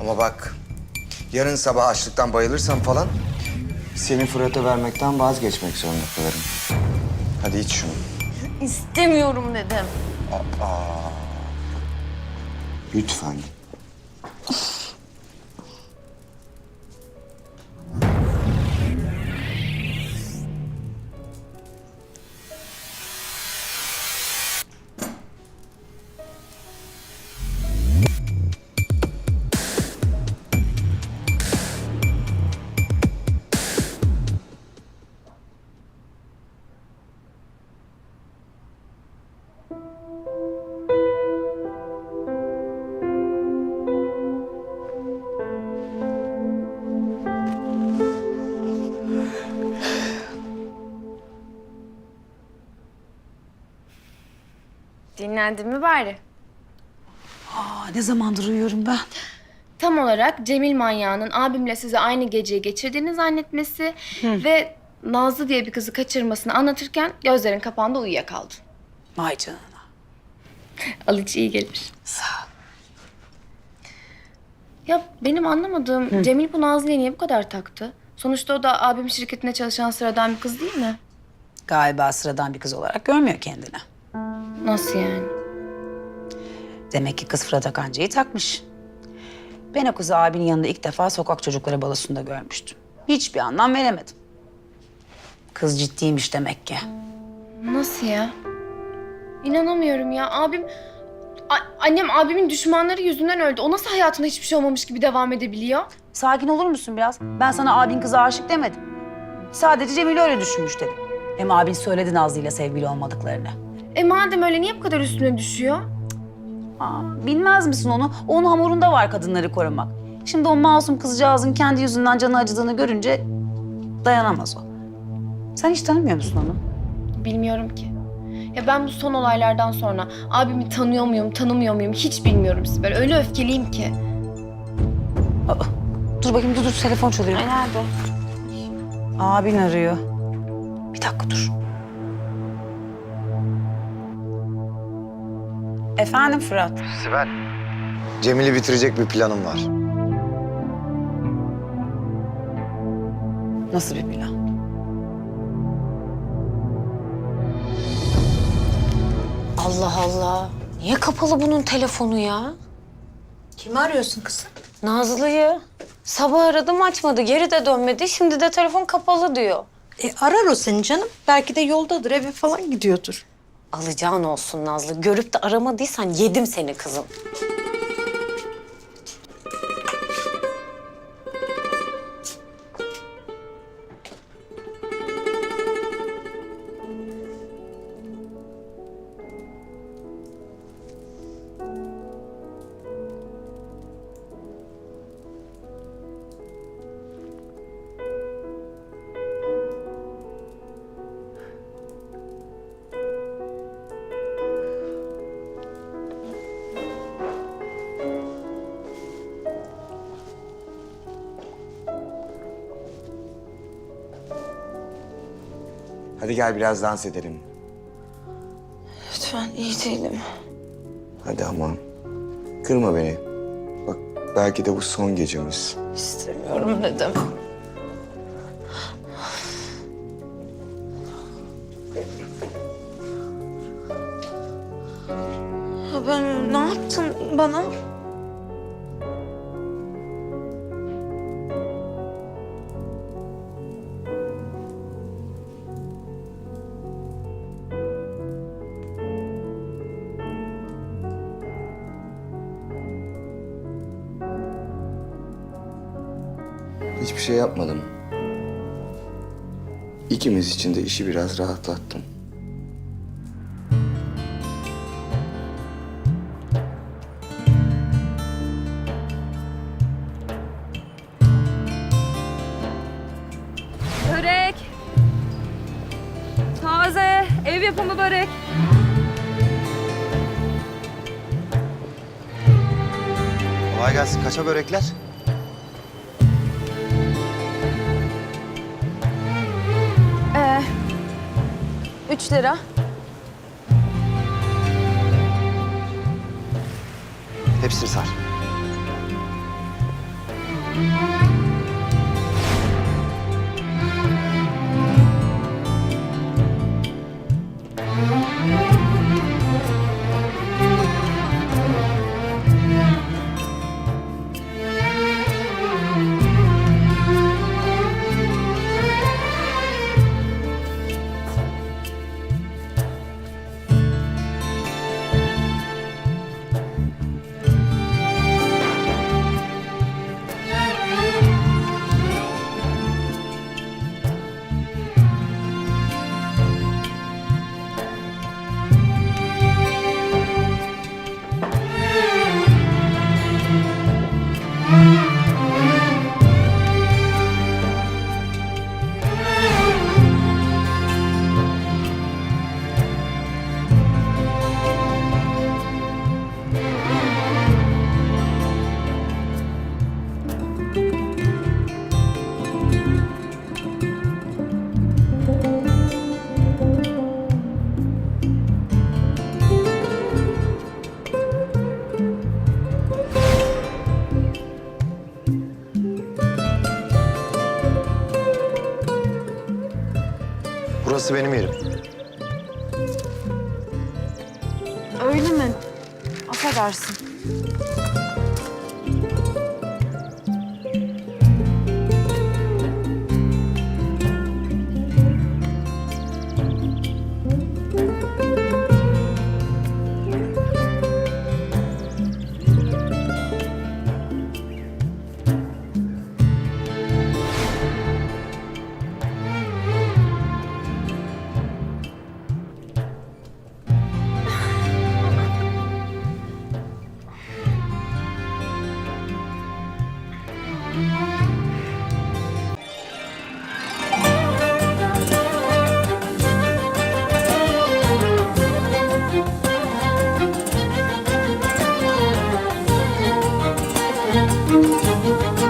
Ama bak, yarın sabah açlıktan bayılırsam falan... ...seni Fırat'a vermekten vazgeçmek zorunda kalırım. Hadi iç şunu. İstemiyorum dedim. Lütfen. Dinlendin mi bari? Aa, ne zamandır uyuyorum ben. Tam olarak Cemil manyağının abimle size aynı geceyi geçirdiğini zannetmesi ve Nazlı diye bir kızı kaçırmasını anlatırken gözlerin kapağında uyuyakaldın. Vay canına. Alıcı iyi gelir. Sağ ol. Ya benim anlamadığım Cemil bu Nazlı'ya niye bu kadar taktı? Sonuçta o da abim şirketinde çalışan sıradan bir kız değil mi? Galiba sıradan bir kız olarak görmüyor kendini. Nasıl yani? Demek ki kız Fırat Akancı'yı takmış. Ben o kızı abinin yanında ilk defa sokak çocukları balosunda görmüştüm. Hiçbir anlam veremedim. Kız ciddiymiş demek ki. Nasıl ya? İnanamıyorum ya. Abim... A- annem abimin düşmanları yüzünden öldü. O nasıl hayatında hiçbir şey olmamış gibi devam edebiliyor? Sakin olur musun biraz? Ben sana abin kıza aşık demedim. Sadece Cemil öyle düşünmüş dedim. Hem abin söyledi Nazlı ile sevgili olmadıklarını. E madem öyle niye bu kadar üstüne düşüyor? Aa, bilmez misin onu? Onun hamurunda var kadınları korumak. Şimdi o masum kızcağızın kendi yüzünden canı acıdığını görünce dayanamaz o. Sen hiç tanımıyor musun onu? Bilmiyorum ki. Ya ben bu son olaylardan sonra abimi tanıyor muyum, tanımıyor muyum hiç bilmiyorum Sibel. Öyle öfkeliyim ki. Aa, dur bakayım dur dur telefon çalıyor. nerede? Abin arıyor. Bir dakika dur. Efendim Fırat. Sibel. Cemil'i bitirecek bir planım var. Nasıl bir plan? Allah Allah. Niye kapalı bunun telefonu ya? Kimi arıyorsun kızım? Nazlı'yı. Sabah aradım açmadı, geri de dönmedi. Şimdi de telefon kapalı diyor. E, arar o seni canım. Belki de yoldadır, eve falan gidiyordur. Alacağın olsun Nazlı. Görüp de aramadıysan yedim seni kızım. Hadi gel biraz dans edelim. Lütfen iyi değilim. Hadi ama. Kırma beni. Bak belki de bu son gecemiz. İstemiyorum dedim. Ya ben ne yaptın bana? Hiçbir şey yapmadım. İkimiz için de işi biraz rahatlattım. Börek. Taze, ev yapımı börek. Kolay gelsin. Kaça börekler? Üç lira. Hepsini sar. Burası benim yerim. Öyle mi? Affedersin.